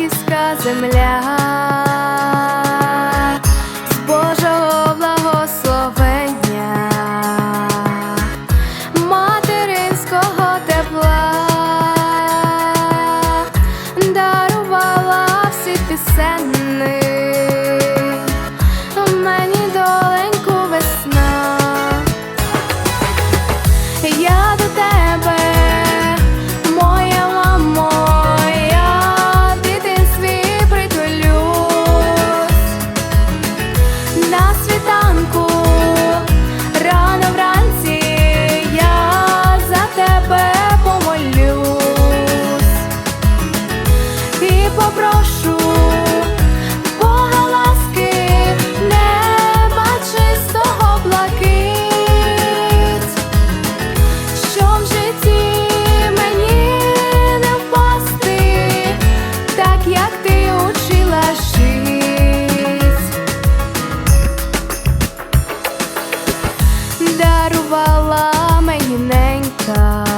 кіска земля. car